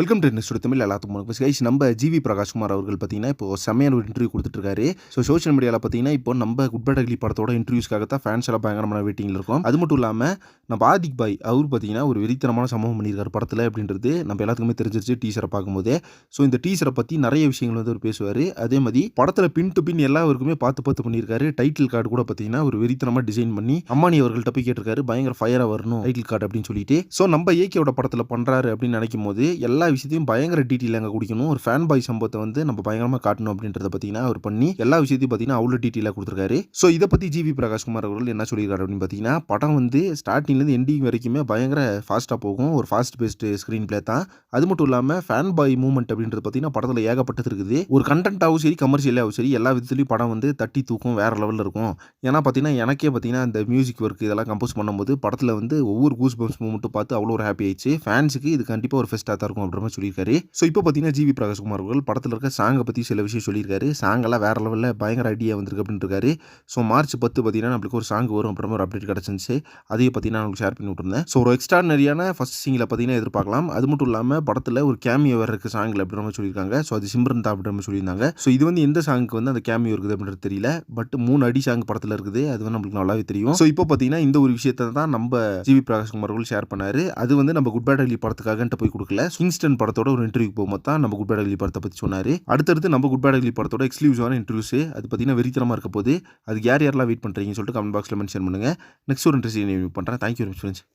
Welcome to next Tamil எல்லாத்துக்கும் வணக்கம். Guys நம்ம ஜிவி பிரகாஷ்குமார் அவர்கள் பார்த்தீங்கன்னா இப்போ செம்மையான ஒரு இன்டர்வியூ கொடுத்துட்ருக்காரு ஸோ சோஷியல் மீடியாவில் பார்த்தீங்கன்னா இப்போ நம்ம குட் பேட் அக்லி படத்தோட இன்டர்வியூஸ்க்காக தான் ஃபேன்ஸ் எல்லாம் பயங்கரமான வெயிட்டிங்கில் இருக்கும். அது மட்டும் இல்லாமல் நம்ம ஆதிக் பாய் அவர் பார்த்தீங்கன்னா ஒரு வெறித்தனமான சம்பவம் பண்ணியிருக்காரு படத்தில் அப்படின்றது நம்ம எல்லாத்துக்குமே தெரிஞ்சிருச்சு டீசரை பார்க்கும்போதே. ஸோ இந்த டீசரை பற்றி நிறைய விஷயங்கள் வந்து அவர் பேசுவார். அதே மாதிரி படத்தில் பின் டு பின் எல்லாருக்குமே பார்த்து பார்த்து பண்ணியிருக்காரு. டைட்டில் கார்டு கூட பார்த்தீங்கன்னா ஒரு வெறித்தனமாக டிசைன் பண்ணி அம்மானி அவர்கள்ட்ட போய் கேட்டிருக்காரு. பயங்கர ஃபயராக வரணும் டைட்டில் கார்டு அப்படின்னு சொல்லிட்டு. ஸோ நம்ம ஏகேவோட படத்தில் பண்ணுறாரு அப்படின்னு நினைக்கும் போது எல்லா விஷயத்தையும் பயங்கர டீட்டெயில் அங்கே குடிக்கணும். ஒரு ஃபேன் பாய் சம்பவத்தை வந்து நம்ம பயங்கரமாக காட்டணும் அப்படின்றத பார்த்தீங்கன்னா அவர் பண்ணி எல்லா விஷயத்தையும் பார்த்தீங்கன்னா அவ்வளோ டீட்டெயிலாக கொடுத்துருக்காரு. ஸோ இதை பற்றி ஜிவி பிரகாஷ்குமார் அவர்கள் என்ன சொல்லியிருக்காரு அப்படின்னு பார்த்தீங்கன்னா படம் வந்து ஸ்டார்டிங்லேருந்து எண்டிங் வரைக்குமே பயங்கர ஃபாஸ்ட்டாக போகும். ஒரு ஃபாஸ்ட் பேஸ்டு ஸ்க்ரீன் பிளே தான். அது மட்டும் இல்லாமல் ஃபேன் பாய் மூவ்மெண்ட் அப்படின்றது பார்த்தீங்கன்னா படத்தில் ஏகப்பட்டது இருக்குது. ஒரு கண்டென்ட்டாகவும் சரி கமர்ஷியலாகவும் சரி எல்லா விதத்துலையும் படம் வந்து தட்டி தூக்கும் வேறு லெவலில் இருக்கும். ஏன்னா பார்த்தீங்கன்னா எனக்கே பார்த்தீங்கன்னா இந்த மியூசிக் ஒர்க் இதெல்லாம் கம்போஸ் பண்ணும்போது படத்தில் வந்து ஒவ்வொரு கூஸ் பம்ஸ் மூமெண்ட்டும் பார்த்து அவ்வளோ ஒரு ஹாப்பி ஆயிடுச்சு. ஃபேன்ஸுக்கு இது கண்டிப்பாக ஒரு ஃபெஸ்ட்டாக தான் இருக்கும் அப்படின்ற மாதிரி சொல்லியிருக்காரு. ஸோ இப்போ பார்த்தீங்கன்னா ஜிவி பிரகாஷ்குமார் அவர்கள் படத்தில் இருக்க சாங்கை பற்றி சில விஷயம் சொல்லியிருக்காரு. சாங்கெல்லாம் வேற லெவலில் பயங்கர ஐடியா வந்திருக்கு அப்படின்னு இருக்காரு. ஸோ மார்ச் பத்து பார்த்தீங்கன்னா நம்மளுக்கு ஒரு சாங் வரும் அப்புறமா ஒரு அப்டேட் கிடச்சிருந்துச்சு. அதையும் பார்த்தீங்கன்னா உங்களுக்கு ஷேர் பண்ணி விட்டுருந்தேன். ஸோ ஒரு எக்ஸ்ட்ரானரியான ஃபஸ்ட் சிங்கில் பார்த்தீங்கன்னா எதிர்பார்க்கலாம். அது மட்டும் இல்லாமல் படத்தில் ஒரு கேமியோ வேறு இருக்குது சாங்கில் அப்படின்ற மாதிரி சொல்லியிருக்காங்க. ஸோ அது சிம்ரன் தான் அப்படின்ற மாதிரி சொல்லியிருந்தாங்க. ஸோ இது வந்து எந்த சாங்க்கு வந்து அந்த கேமியோ இருக்குது அப்படின்றது தெரியல. பட் மூணு அடி சாங் படத்தில் இருக்குது. அது வந்து நம்மளுக்கு நல்லாவே தெரியும். ஸோ இப்போ பார்த்தீங்கன்னா இந்த ஒரு விஷயத்தை தான் நம்ம ஜிவி பிரகாஷ்குமார் அவர்கள் ஷேர் பண்ணார். அது வந்து நம்ம குட் பேட் அலி படத்துக்காகன்ட்டு போய் கொடுக்கல. ஈஸ்டர்ன் படத்தோட ஒரு இன்டர்வியூ போகும்போது தான் நம்ம குட் பேட் அலி படத்தை பற்றி சொன்னார். அடுத்தடுத்து நம்ம குட் பேட் அலி படத்தோட எக்ஸ்க்ளூசிவான இன்டர்வியூஸ் அது பார்த்தீங்கன்னா வெறித்தனமாக இருக்க போது அதுக்கு யார் யாரெல்லாம் வெயிட் பண்ணுறீங்கன்னு சொல்லிட்டு கமெண்ட் பாக்ஸில் மென்ஷன் பண்ணுங்கள் நெக்ஸ்ட் ஒரு இன்ட்ரெஸ்ட் பண்ணுறேன் தேங்க்யூ வெரி மச் ஃப்ரெண்ட்ஸ்